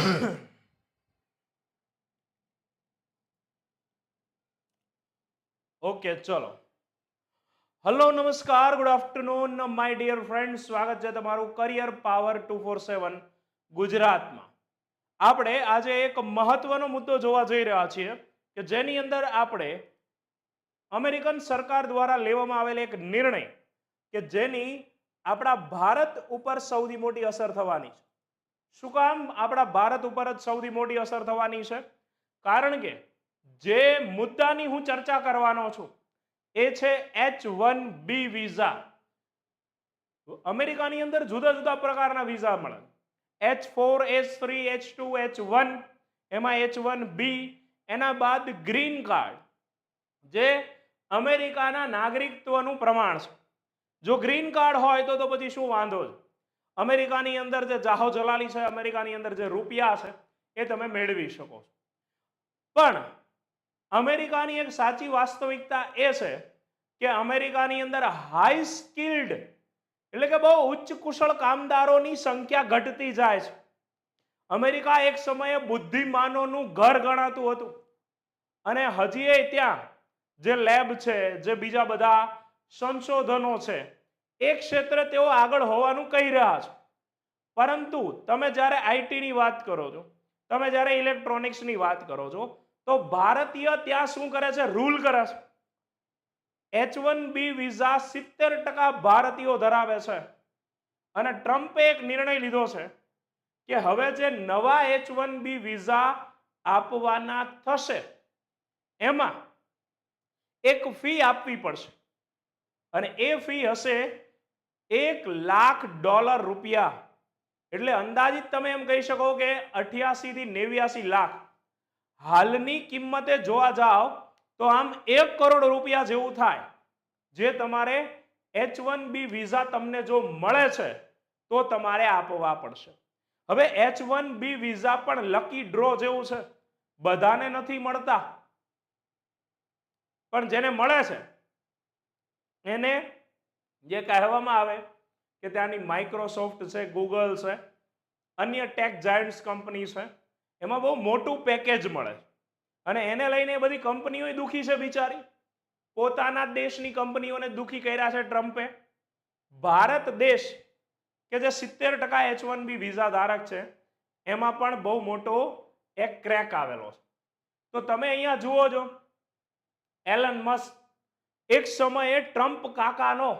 Okay ચલો. Hello નમસ્કાર good afternoon my dear friend સ્વાગત છે તમારું career power two four seven ગુજરાતમાં. આપણે આજે એક મહત્વનો મુદ્દો જોવા જઈ રહ્યા છીએ કે જેની અંદર આપણે અમેરિકન સરકાર દ્વારા લેવામાં આવેલ એક નિર્ણય કે જેની આપણા ભારત ઉપર સૌથી મોટી અસર થવાની છે. શું કામ આપણા ભારત ઉપર જ સૌથી મોટી અસર થવાની છે? કારણ કે જે મુદ્દાની હું ચર્ચા કરવાનો છું, એ છે એચ વન બી વિઝા અમેરિકાની અંદર જુદા જુદા પ્રકારના વિઝા મળે. H four H three H two H one એમાં એચ વન બી એના બાદ ગ્રીન કાર્ડ જે અમેરિકાના નાગરિકત્વનું પ્રમાણ છે. જો ગ્રીન કાર્ડ હોય તો તો પછી શું વાંધો છે અમેરિકાની અંદર જે જાહો જલાલી છે, અમેરિકાની અંદર જે રૂપિયા છે, એ તમે મેળવી શકો છો. પણ અમેરિકાની એક સાચી વાસ્તવિકતા એ છે કે અમેરિકાની અંદર હાઈ સ્કિલ્ડ એટલે કે બહુ ઉચ્ચ કુશળ કામદારોની સંખ્યા ઘટતી જાય છે. અમેરિકા એક સમયે બુદ્ધિમાનોનું ઘર ગણાતું હતું. અને હજી એ ત્યાં જે લેબ છે, જે બીજા બધા સંશોધનો છે એ ક્ષેત્રે તેઓ આગળ હોવાનું કહી રહ્યા છે. પરંતુ તમે જ્યારે આઈટીની વાત કરો છો, તમે જ્યારે ઇલેક્ટ્રોનિક્સની વાત કરો છો, તો ભારતીય ત્યાં શું કરે છે? રૂલ કરે છે. એચ વન બી વિઝા સિત્તેર ટકા ભારતીયો ધરાવે છે. અને ટ્રમ્પે એક નિર્ણય લીધો છે કે હવે જે નવા એચ વન બી વિઝા આપવાના થશે, એમાં એક ફી આપવી પડશે. અને એ ફી હશે એક લાખ ડોલર રૂપિયા. એટલે અંદાજિત તમે એમ કહી શકો કે અઠ્યાસી થી નેવ્યાસી લાખ. હાલની કિંમતે જોવા જાઓ તો આમ એક કરોડ રૂપિયા જેવું થાય. જે તમારે એચ વન બી વિઝા તમને જો મળે છે, તો તમારે આપવા પડશે. હવે એચ વન બી વિઝા પણ લકી ડ્રો જેવું છે. બધાને નથી મળતા. પણ જેને મળે છે, એને જે કહેવામાં આવે કે ત્યાંની માઇક્રોસોફ્ટ છે ગૂગલ છે, અન્ય ટેક જાયન્ટ્સ કંપની છે, એમાં બહુ મોટું પેકેજ મળે અને એને લઈને એ બધી કંપનીઓ દુઃખી છે બિચારી. પોતાના દેશની કંપનીઓને દુખી કર્યા છે ટ્રમ્પે. ભારત દેશ, કે જે સિત્તેર ટકા એચ વન બી વિઝા ધારક છે, એમાં પણ બહુ મોટો એક ક્રેક આવેલો છે. તો તમે અહીંયા જુઓ છો, એલન મસ્ક, એક સમયે ટ્રમ્પ કાકાનો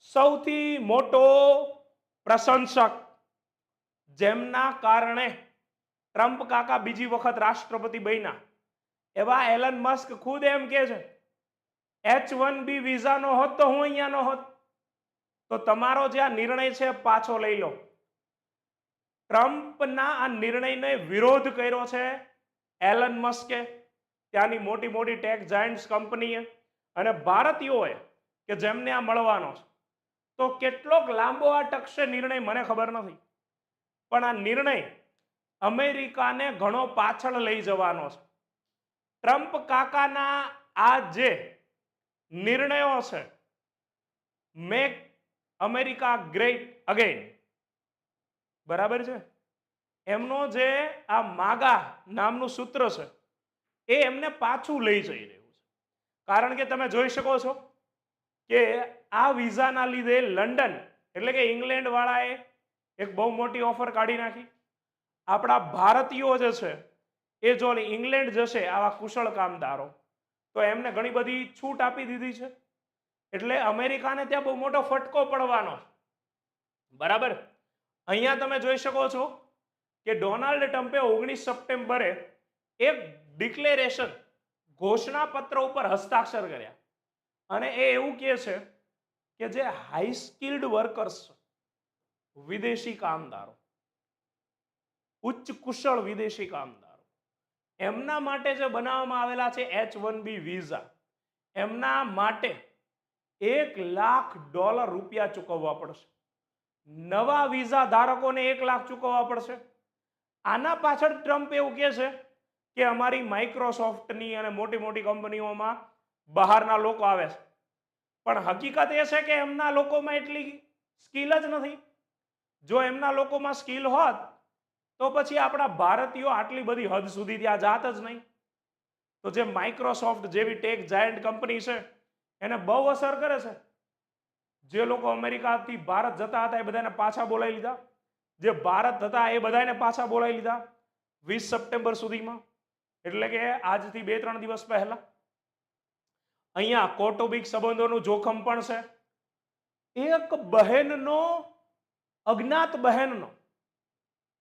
સૌથી મોટો પ્રશંસક જેમના કારણે ટ્રમ્પ કાકા બીજી વખત રાષ્ટ્રપતિ બન્યા. એવા એલન મસ્ક ખુદ એમ કે છે એચ વન બી વિઝા નો હોત તો હું અહીંયા નો હોત. તો તમારો જે આ નિર્ણય છે પાછો લઈ લો. ટ્રમ્પના આ નિર્ણયને વિરોધ કર્યો છે એલન મસ્કે, ત્યાંની મોટી મોટી ટેક જાયન્ટ્સ કંપનીએ. અને ભારતીયોએ કે જેમને આ મળવાનો છે તો કેટલોક લાંબો આ ટકશે નિર્ણય મને ખબર નથી. પણ આ નિર્ણય અમેરિકાને ઘણો પાછળ લઈ જવાનો છે. ટ્રમ્પ કાકાના આ જે નિર્ણયો છે, મેક અમેરિકા ગ્રેટ અગેન બરાબર છે? એમનો જે આ માગા નામનું સૂત્ર છે, એ એમને પાછું લઈ જઈ રહ્યું છે. કારણ કે તમે જોઈ શકો છો કે આ વિઝાના લીધે લંડન એટલે કે ઇંગ્લેન્ડ વાળાએ એક બહુ મોટી ઓફર કાઢી નાખી. આપણા ભારતીયો જે છે, એ જો ઇંગ્લેન્ડ જશે આવા કુશળ કામદારો, તો એમને ઘણી બધી છૂટ આપી દીધી છે. એટલે અમેરિકાને ત્યાં બહુ મોટો ફટકો પડવાનો. બરાબર? અહીંયા તમે જોઈ શકો છો કે ડોનાલ્ડ ટ્રમ્પે ઓગણીસ સપ્ટેમ્બરે એક ડિક્લેરેશન ઘોષણા પત્ર ઉપર હસ્તાક્ષર કર્યા. અને એ એવું કહે છે કે જે હાઈ સ્કિલ્ડ વર્કર્સ વિદેશી કામદારો, ઉચ્ચ કુશળ વિદેશી કામદારો, એમના માટે જે બનાવવામાં આવેલા છે એચ વન બી વિઝા એમના માટે એક લાખ ડોલર રૂપિયા ચૂકવવા પડશે. નવા વિઝા ધારકોને એક લાખ ચૂકવવા પડશે. આના પાછળ ટ્રમ્પ એવું કહે છે કે અમારી માઇક્રોસોફ્ટની અને મોટી મોટી કંપનીઓમાં બહારના લોકો આવે છે. પણ હકીકત એ છે કે એમના લોકોમાં એટલી સ્કિલ જ નથી. જો એમના લોકોમાં સ્કિલ હોત, તો પછી આપણા ભારતીયો આટલી બધી હદ સુધી ત્યાં જાત જ નહીં. તો જે માઇક્રોસોફ્ટ જેવી ટેક જાયન્ટ કંપની છે, એને બહુ અસર કરે છે. જે લોકો અમેરિકાથી ભારત જતા હતા એ બધાને પાછા બોલાવી લીધા. જે ભારત હતા એ બધાને પાછા બોલાવી લીધા વીસ સપ્ટેમ્બર સુધીમાં. એટલે કે આજથી બે ત્રણ દિવસ પહેલા. અહીંયા કૌટુંબિક સંબંધોનું જોખમ પણ છે. એક બહેનનો, અજ્ઞાત બહેનનો,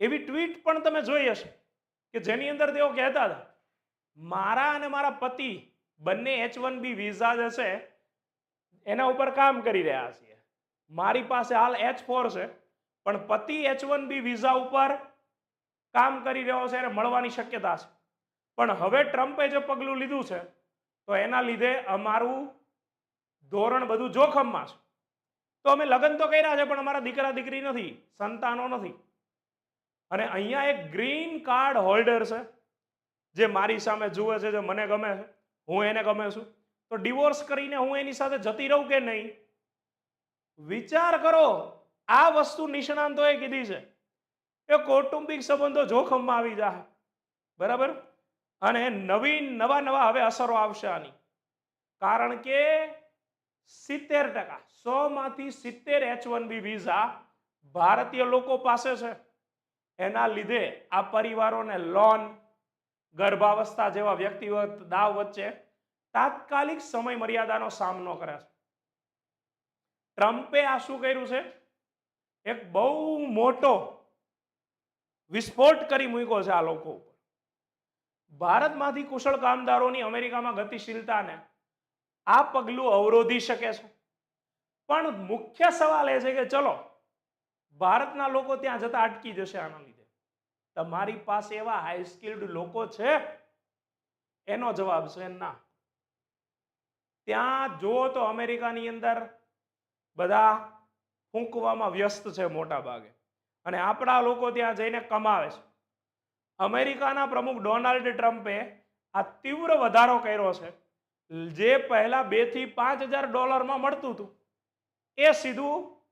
એવી ટ્વીટ પણ તમે જોઈ હશે કે જેની અંદર તેઓ કહેતા હતા, મારા અને મારા પતિ બંને એચ વન બી વિઝા જે છે, એના ઉપર કામ કરી રહ્યા છીએ. મારી પાસે હાલ એચ ફોર છે, પણ પતિ એચ વન બી વિઝા ઉપર કામ કરી રહ્યો છે એને મળવાની શક્યતા છે. પણ હવે ટ્રમ્પે જે પગલું લીધું છે તો એના લીધે અમારું ધોરણ બધું જોખમમાં છે. તો અમે લગ્ન તો કર્યા છે, પણ અમારા દીકરા દીકરી નથી, સંતાનો નથી. અને અહીંયા એક ગ્રીન કાર્ડ હોલ્ડર છે, જે મારી સામે જુએ છે, જે મને ગમે છે, હું એને ગમે છું. તો ડિવોર્સ કરીને હું એની સાથે જતી રહું કે નહીં? વિચાર કરો, આ વસ્તુ નિષ્ણાંતોએ કીધી છે. એ કૌટુંબિક સંબંધો જોખમમાં આવી જાય બરાબર? અને નવીન નવા નવા હવે અસરો આવશે આની. કારણ કે સિત્તેર ટકા, સો માંથી સિત્તેર એચ વન બી વિઝા ભારતીય લોકો પાસે છે. એના લીધે આ પરિવારોને લોન, ગર્ભાવસ્થા જેવા વ્યક્તિગત દાવ વચ્ચે તાત્કાલિક સમય મર્યાદાનો સામનો કરે છે. ટ્રમ્પે આ શું કર્યું છે? એક બહુ મોટો વિસ્ફોટ કરી મૂક્યો છે આ લોકો ભારતમાંથી કુશળ કામદારોની અમેરિકામાં ગતિશીલતાને આ પગલું અવરોધી શકે છે. પણ મુખ્ય સવાલ એ છે કે ચલો, ભારતના લોકો ત્યાં જતા અટકી જશે આના લીધે. તમારી પાસે એવા હાઈ સ્કિલ્ડ લોકો છે? એનો જવાબ છે ના. ત્યાં જુઓ તો અમેરિકાની અંદર બધા ફૂંકવામાં વ્યસ્ત છે મોટા ભાગે અને આપણા લોકો ત્યાં જઈને કમાવે છે. અમેરિકાના પ્રમુખ ડોનાલ્ડ ટ્રમ્પે આ તીવ્ર વધારો કર્યો છે. જે પહેલા બેથી પાંચ હજાર ડોલરમાં મળતું હતું. એ સીધું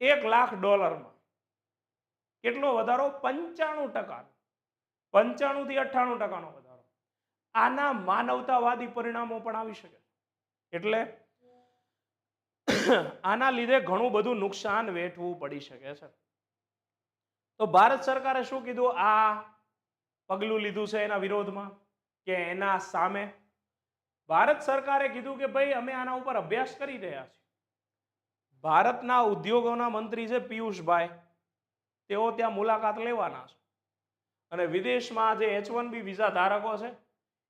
એક લાખ ડોલરમાં. કેટલો વધારો? પંચાણું ટકા પંચાણું થી અઠ્ઠાણું ટકાનો વધારો. આના માનવતાવાદી પરિણામો પણ આવી શકે. એટલે આના લીધે ઘણું બધું નુકસાન વેઠવું પડી શકે છે. તો ભારત સરકારે શું કીધું? આ પગલું લીધું છે એના વિરોધમાં કે એના સામે? ભારત સરકારે કીધું કે ભાઈ, અમે આના ઉપર અભ્યાસ કરી રહ્યા છીએ. ભારતના ઉદ્યોગોના મંત્રી છે પિયુષભાઈ, તેઓ ત્યાં મુલાકાત લેવાના છે. અને વિદેશમાં જે એચ વન બી વિઝા ધારકો છે,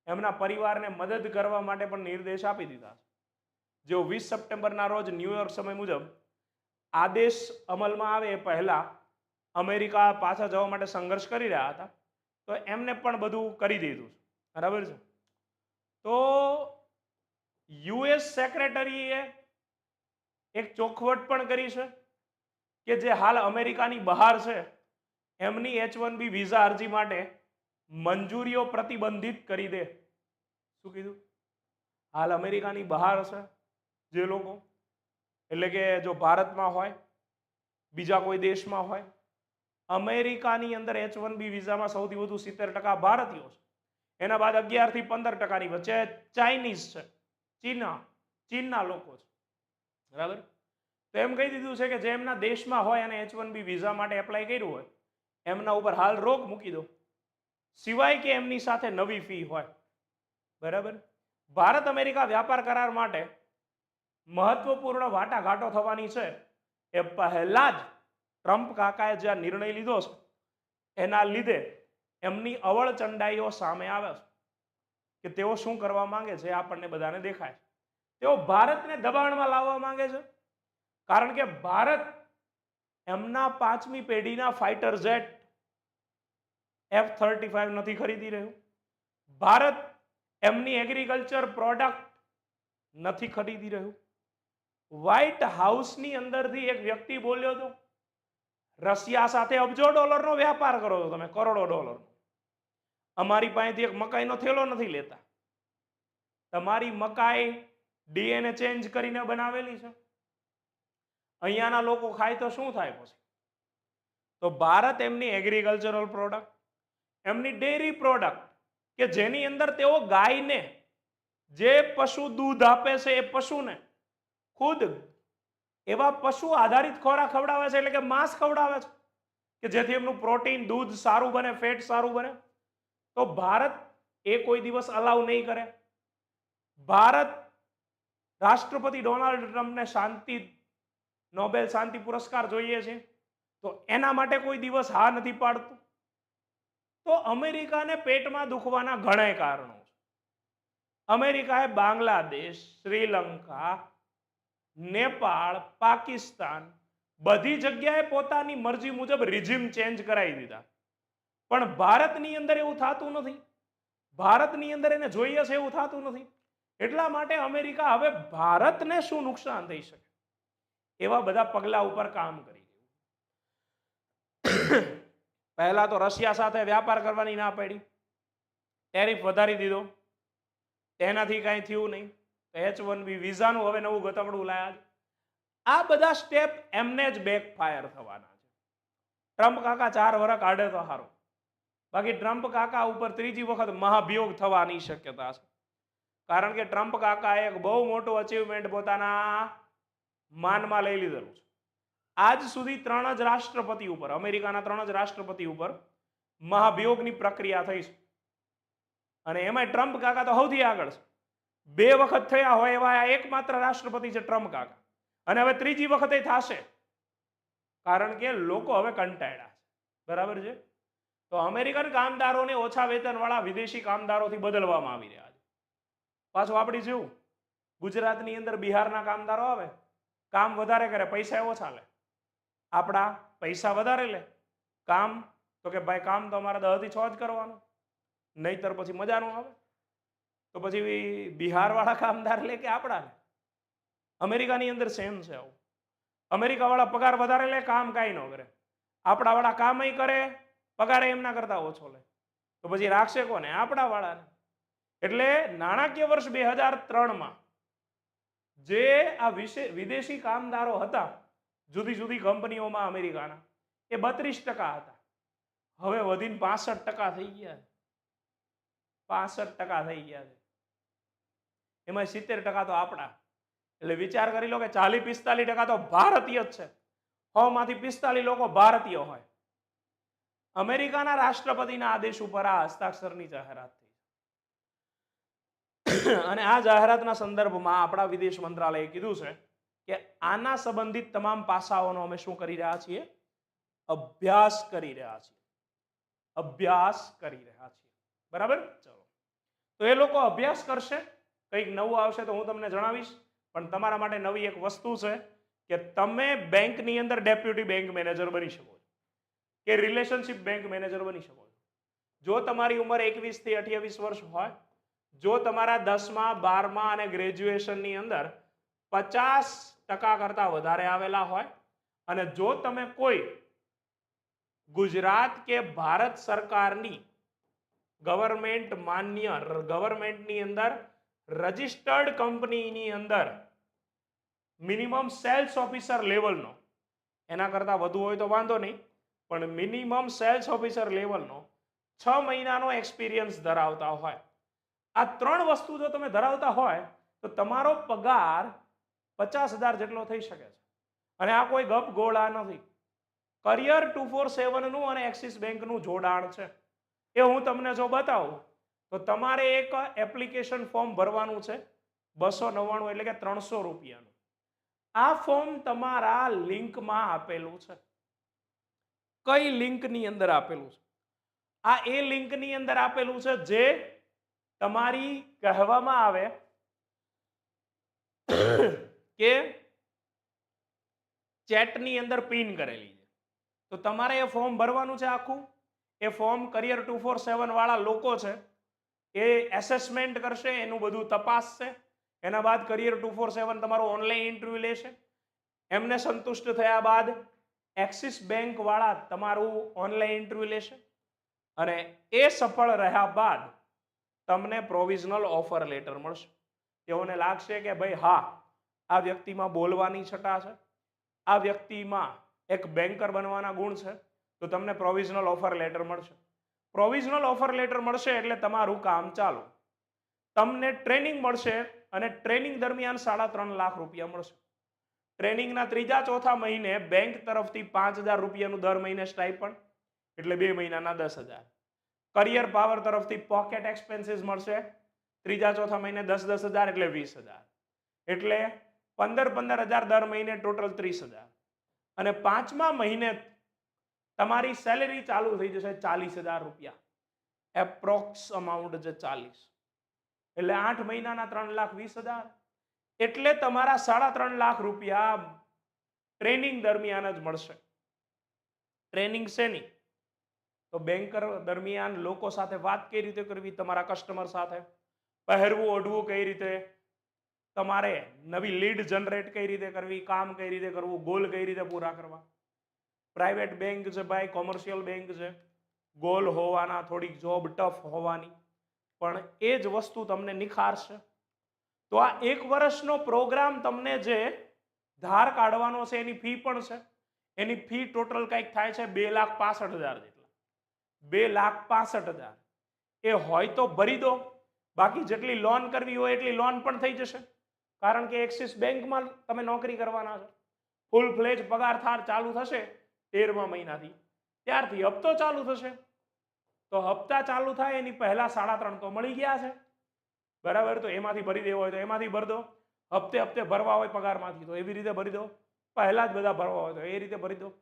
એમના પરિવારને મદદ કરવા માટે પણ નિર્દેશ આપી દીધા છે. જેઓ વીસ સપ્ટેમ્બરના રોજ ન્યૂયોર્ક સમય મુજબ આદેશ અમલમાં આવે એ પહેલા અમેરિકા પાછા જવા માટે સંઘર્ષ કરી રહ્યા હતા, તો એમને પણ બધું કરી દીધું બરાબર છે? તો યુએસ સેક્રેટરીએ એક ચોખવટ પણ કરી છે કે જે હાલ અમેરિકાની બહાર છે, એમની એચ વન બી વિઝા અરજી માટે મંજૂરીઓ પ્રતિબંધિત કરી દે. શું કીધું? હાલ અમેરિકાની બહાર છે જે લોકો, એટલે કે જો ભારતમાં હોય, બીજા કોઈ દેશમાં હોય અમેરિકાની અંદર એચ વન બી વિઝામાં સૌથી વધુ સિત્તેર ટકા ભારતીયો છે. એના બાદ અગિયારથી પંદર ટકાની વચ્ચે ચાઇનીઝ છે. ચીના, ચીનના લોકો છે. બરાબર? તો એમ કહી દીધું છે કે જે એમના દેશમાં હોય અને એચ વન બી વિઝા માટે એપ્લાય કર્યું હોય, એમના ઉપર હાલ રોક મૂકી દો. સિવાય કે એમની સાથે નવી ફી હોય. બરાબર? ભારત અમેરિકા વ્યાપાર કરાર માટે મહત્વપૂર્ણ વાટાઘાટો થવાની છે. એ પહેલા જ ટ્રમ્પ કાકાએ જે આ નિર્ણય લીધો છે, એના લીધે એમની અવળ ચંડાઈઓ સામે આવે છે કે તેઓ શું કરવા માંગે છે આપણને બધાને દેખાય છે. તેઓ ભારતને દબાણમાં લાવવા માંગે છે, કારણ કે ભારત એમના પાંચમી પેઢીના fighter jet F thirty five નથી ખરીદી રહ્યું. ભારત એમની એગ્રીકલ્ચર પ્રોડક્ટ નથી ખરીદી રહ્યું. વ્હાઇટ હાઉસની અંદરથી એક વ્યક્તિ બોલ્યો હતો રશિયા સાથે અબજો ડોલરનો વ્યાપાર કરો છો તમે, કરોડો ડોલર. અમારી પાસેથી એક મકાઈનો થેલો નથી લેતા. તમારી મકાઈ ડીએનએ ચેન્જ કરીને બનાવેલી છે. અહીંયાના લોકો ખાય તો શું થાય પછી? તો ભારત એમની એગ્રીકલ્ચરલ પ્રોડક્ટ એમની ડેરી પ્રોડક્ટ કે જેની અંદર તેઓ ગાયને, જે પશુ દૂધ આપે છે એ પશુને, ખુદ એવા પશુ આધારિત ખોરાક ખવડાવે છે એટલે કે માંસ ખવડાવે છે કે જેથી એમનું પ્રોટીન, દૂધ સારું બને, ફેટ સારું બને. તો ભારત એ કોઈ દિવસ અલાઉ નહીં કરે. ભારત રાષ્ટ્રપતિ ડોનાલ્ડ ટ્રમ્પને શાંતિ, નોબેલ શાંતિ પુરસ્કાર જોઈએ છે. તો એના માટે કોઈ દિવસ હા નથી પાડતું. તો અમેરિકાને પેટમાં દુખવાના ઘણા કારણો છે. અમેરિકાએ બાંગ્લાદેશ, શ્રીલંકા નેપાળ, પાકિસ્તાન બધી જગ્યાએ પોતાની મરજી મુજબ રિઝિમ ચેન્જ કરાવી દીધા. પણ ભારતની અંદર એવું થતું નથી. ભારતની અંદર એને જોઈએ છે એવું થતું નથી. એટલા માટે અમેરિકા હવે ભારતને શું નુકસાન થઈ શકે? એવા બધા પગલા ઉપર કામ કરી રહ્યું પહેલા તો રશિયા સાથે વ્યાપાર કરવાની ના પાડી. ટેરિફ વધારી દીધો. તેનાથી કાંઈ થયું નહીં. એચ વન બી વિઝાનું હવે નવું ગતમડું લાયા છે. આ બધા સ્ટેપ એમને જ બેક ફાયર થવાના છે. ટ્રમ્પ કાકા ચાર વર્ષ કાઢે તો સારું બાકી ટ્રમ્પ કાકા ઉપર ત્રીજી વખત મહાભિયોગ થવાની શક્યતા છે. કારણ કે ટ્રમ્પ કાકા એક બહુ મોટું અચીવમેન્ટ પોતાના માનમાં લઈ લીધેલું છે. આજ સુધી ત્રણ જ રાષ્ટ્રપતિ ઉપર, અમેરિકાના ત્રણ જ રાષ્ટ્રપતિ ઉપર મહાભિયોગની પ્રક્રિયા થઈ છે. અને એમાં ટ્રમ્પ કાકા તો સૌથી આગળ છે. બે વખત થયા હોય એવા આ એકમાત્ર રાષ્ટ્રપતિ છે ટ્રમ્પ કાકા. અને હવે ત્રીજી વખતે થશે. કારણ કે લોકો હવે કંટાળ્યા છે. બરાબર છે? તો અમેરિકન કામદારોને ઓછા વેતનવાળા વિદેશી કામદારોથી બદલવામાં આવી રહ્યા છે. પાછું આપણી જેવું ગુજરાતની અંદર બિહારના કામદારો આવે. કામ વધારે કરે, પૈસા ઓછા લે. આપણા પૈસા વધારે લે. કામ, તો કે ભાઈ કામ તો અમારે દહથી છ જ કરવાનું. નહીતર પછી મજા ન આવે. તો પછી બિહારવાળા કામદાર લે કે આપણા લે અમેરિકાની અંદર સેમ છે આવું. અમેરિકાવાળા પગાર વધારે લે, કામ કાંઈ ન કરે. આપણાવાળા કામ કરે, પગાર એમના કરતા ઓછો લે. તો પછી રાખશે કોને? આપણાવાળાને. એટલે નાણાકીય વર્ષ બે હજાર ત્રણમાં જે આ વિદેશી કામદારો હતા, જુદી જુદી કંપનીઓમાં અમેરિકાના, એ બત્રીસ ટકા હતા. હવે વધીને પાસઠ ટકા થઈ ગયા પાસઠ ટકા થઈ ગયા છે. એમાં સિત્તેર ટકા તો આપણા. એટલે વિચાર કરી લો કે ચાલીસ પિસ્તાલીસ ટકા તો ભારતીય જ છે. હોમાંથી પિસ્તાલીસ લોકો ભારતીય હોય. અમેરિકાના રાષ્ટ્રપતિના આદેશ ઉપર આ હસ્તાક્ષરની જાહેરાત થઈ. અને આ જાહેરાતના સંદર્ભમાં આપણા વિદેશ મંત્રાલયે કીધું છે કે આના સંબંધિત તમામ પાસાઓનો અમે શું કરી રહ્યા છીએ? અભ્યાસ કરી રહ્યા છીએ. અભ્યાસ કરી રહ્યા છીએ. બરાબર? ચલો. તો એ લોકો અભ્યાસ કરશે. કંઈક નવું આવશે તો હું તમને જણાવીશ. પણ તમારા માટે નવી એક વસ્તુ છે કે તમે બેંકની અંદર ડેપ્યુટી બેંક મેનેજર બની શકો છો. કે રિલેશનશિપ બેંક મેનેજર બની શકો છો. જો તમારી ઉંમર એકવીસથી અઠ્યાવીસ વર્ષ હોય, જો તમારા દસમા, બારમા અને ગ્રેજ્યુએશનની અંદર પચાસ ટકા કરતાં વધારે આવેલા હોય અને જો તમે કોઈ ગુજરાત કે ભારત સરકારની ગવર્મેન્ટ માન્ય ગવર્મેન્ટની અંદર રજિસ્ટર્ડ કંપનીની અંદર મિનિમમ સેલ્સ ઓફિસર લેવલનો એના કરતાં વધુ હોય તો વાંધો નહીં, પણ મિનિમમ સેલ્સ ઓફિસર લેવલનો છ મહિનાનો એક્સપિરિયન્સ ધરાવતા હોય. આ ત્રણ વસ્તુ જો તમે ધરાવતા હોય, તો તમારો પગાર પચાસ હજાર જેટલો થઈ શકે છે. અને આ કોઈ ગપ ગોળા નથી. કરિયર ટુ ફોર સેવનનું અને એક્સિસ બેંકનું જોડાણ છે. એ હું તમને જો બતાવું તો તમારે એક એપ્લિકેશન ફોર્મ ભરવાનું છે, બસો નવ્વાણું એટલે કે ત્રણસો રૂપિયાનું. આ ફોર્મ તમારા લિંકમાં આપેલું છે. કઈ લિંકની અંદર આપેલું છે? આ એ લિંકની અંદર આપેલું છે જે તમારી કહેવામાં આવે કે ચેટની અંદર પિન કરેલી છે. તો તમારે એ ફોર્મ ભરવાનું છે આખું? એ form career two four seven વાળા લોકો છે એ એસેસમેન્ટ કરશે, એનું બધું તપાસશે. એના બાદ કરિયર ટુ ફોર સેવન તમારો ઓનલાઈન ઇન્ટરવ્યુ લેશે. એમને સંતુષ્ટ થયા બાદ એક્સિસ બેંકવાળા તમારું ઓનલાઈન ઇન્ટરવ્યુ લેશે. અને એ સફળ રહ્યા બાદ તમને પ્રોવિઝનલ ઓફર લેટર મળશે. તેઓને લાગશે કે ભાઈ, હા, આ વ્યક્તિમાં બોલવાની છટા છે. આ વ્યક્તિમાં એક બેન્કર બનવાના ગુણ છે. તો તમને પ્રોવિઝનલ ઓફર લેટર મળશે. પ્રોવિઝનલ ઓફર લેટર મળશે એટલે તમારું કામ ચાલુ. તમને ટ્રેનિંગ મળશે અને ટ્રેનિંગ દરમિયાન સાડા ત્રણ લાખ રૂપિયા મળશે. ટ્રેનિંગના ત્રીજા ચોથા મહિને બેંક તરફથી પાંચ હજાર રૂપિયાનું દર મહિને સ્ટાઇપન્ડ એટલે બે મહિનાના દસ હજાર. કરિયર પાવર તરફથી પોકેટ એક્સપેન્સીસ મળશે, ત્રીજા ચોથા મહિને દસ દસ હજાર, એટલે વીસ હજાર. એટલે પંદર પંદર હજાર દર મહિને ટોટલ ત્રીસ હજાર. અને પાંચમા મહિને તમારી સેલેરી ચાલુ થઈ જશે ચાલીસ હજાર રૂપિયા. એપ્રોક્સ અમાઉન્ટ છે ચાલીસ. એટલે આઠ મહિનાના ત્રણ લાખ વીસ હજાર. એટલે તમારા સાડા ત્રણ લાખ રૂપિયા ટ્રેનિંગ દરમિયાન જ મળશે. ટ્રેનિંગ શેની તો બેન્કર દરમિયાન લોકો સાથે વાત કઈ રીતે કરવી? તમારા કસ્ટમર સાથે. પહેરવું, ઓઢવું કઈ રીતે? તમારે નવી લીડ જનરેટ કઈ રીતે કરવી? કામ કઈ રીતે કરવું? ગોલ કઈ રીતે પૂરા કરવા? પ્રાઇવેટ બેંક છે ભાઈ કોમર્શિયલ બેંક છે. ગોલ હોવાના, થોડીક જોબ ટફ હોવાની. પણ એ જ વસ્તુ તમને નિખારશે. તો આ એક વર્ષનો પ્રોગ્રામ તમને જે ધાર કાઢવાનો છે, એની ફી પણ છે. એની ફી ટોટલ કંઈક થાય છે બે લાખ પાસઠ હજાર જેટલા. બે લાખ પાસઠ હજાર. એ હોય તો ભરી દો. બાકી જેટલી લોન કરવી હોય એટલી લોન પણ થઈ જશે. કારણ કે એક્સિસ બેંકમાં તમે નોકરી કરવાના છો. ફૂલ ફ્લેજ પગાર થાર ચાલુ થશે. તેરમા મહિનાથી. ત્યારથી હપ્તો ચાલુ થશે. તો હપ્તા ચાલુ થાય, એની પહેલા સાડા ત્રણ તો મળી ગયા છે. બરાબર? તો એમાંથી ભરી દેવો હોય તો એમાંથી ભરી દો. હપ્તે હપ્તે ભરવા હોય પગારમાંથી તો એવી રીતે ભરી દો. પહેલા જ બધા ભરવા હોય તો એ રીતે ભરી દો.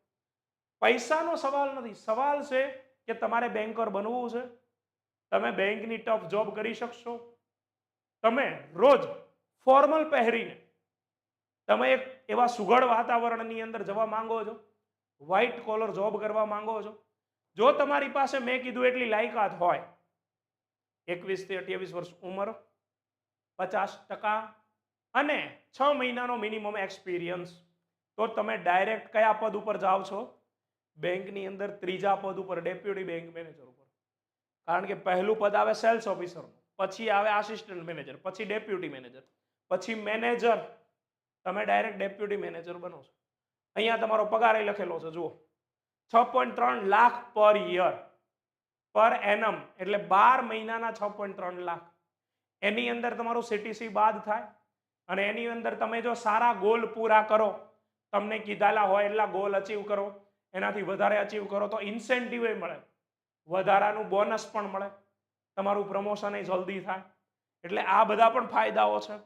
પૈસાનો સવાલ નથી. સવાલ છે કે તમારે બેન્કર બનવું છે? તમે બેંકની ટફ જોબ કરી શકશો? તમે રોજ ફોર્મલ પહેરીને તમે એક એવા સુઘડ વાતાવરણની અંદર જવા માંગો છો? વ્હાઇટ કોલર જોબ કરવા માંગો છો? જો તમારી પાસે મેં કીધું એટલી લાયકાત હોય એકવીસથી અઠ્યાવીસ વર્ષ ઉંમર, પચાસ ટકા અને છ મહિનાનો મિનિમમ એક્સપિરિયન્સ તો તમે ડાયરેક્ટ કયા પદ ઉપર જાઓ છો? બેંકની અંદર ત્રીજા પદ ઉપર ડેપ્યુટી બેંક મેનેજર ઉપર. કારણ કે પહેલું પદ આવે સેલ્સ ઓફિસરનું પછી આવે આસિસ્ટન્ટ મેનેજર પછી ડેપ્યુટી મેનેજર પછી મેનેજર તમે ડાયરેક્ટ ડેપ્યુટી મેનેજર બનો છો. અહીંયા તમારો પગાર એ લખેલો છે, જુઓ. છ પોઈન્ટ ત્રણ લાખ પર યર. પર એનમ, એટલે બાર મહિનાના છ પોઈન્ટ ત્રણ લાખ. એની અંદર તમારું સીટીસી બાદ થાય અને એની અંદર તમે જો સારા ગોલ પૂરા કરો, તમને કીધાલા હોય એટલા ગોલ અચીવ કરો, એનાથી વધારે અચીવ કરો, તો ઇન્સેન્ટિવ મળે. વધારાનું બોનસ પણ મળે. તમારું પ્રમોશન એ જલ્દી થાય. એટલે આ બધા પણ ફાયદાઓ છે.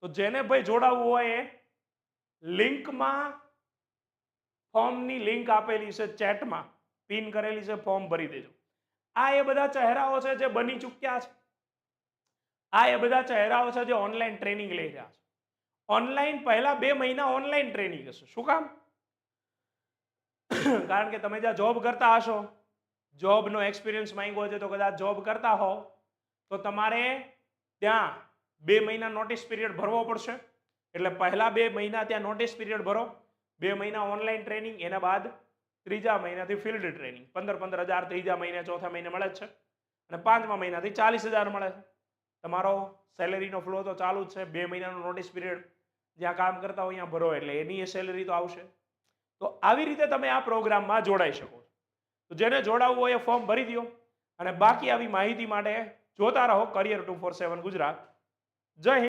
તો જેને ભાઈ જોડાવવું હોય એ લિંકમાં ફોર્મની લિંક આપેલી છે ચેટમાં, પિન કરેલી છે, ફોર્મ ભરી દેજો. આ એ બધા ચહેરાઓ છે જે બની ચૂક્યા છે. આ એ બધા ચહેરાઓ છે જે ઓનલાઈન ટ્રેનિંગ લઈ રહ્યા છે. ઓનલાઈન પહેલા બે મહિના ઓનલાઈન ટ્રેનિંગ હશે. શું કામ? કારણ કે તમે જ્યાં જોબ કરતા હશો, જોબનો એક્સપિરિયન્સ માંગ્યો છે, તો કદાચ જોબ કરતા હો તો તમારે ત્યાં બે મહિના નોટિસ પીરિયડ ભરવો પડશે. એટલે પહેલા બે મહિના ત્યાં નોટિસ પીરિયડ ભરો. બે મહિના ઓનલાઈન ટ્રેનિંગ એના બાદ ત્રીજા મહિનાથી ફિલ્ડ ટ્રેનિંગ પંદર પંદર હજાર ત્રીજા મહિને ચોથા મહિને મળે છે. અને પાંચમા મહિનાથી ચાલીસ હજાર મળે છે. તમારો સેલેરીનો ફ્લો તો ચાલુ જ છે. બે મહિનાનો નોટિસ પીરિયડ જ્યાં કામ કરતા હોય ત્યાં ભરો, એટલે એની એ સેલેરી તો આવશે. તો આવી રીતે તમે આ પ્રોગ્રામમાં જોડાઈ શકો તો જેને જોડાવવું હોય એ ફોર્મ ભરી દો. અને બાકી આવી માહિતી માટે જોતા રહો career two four seven Gujarat. જય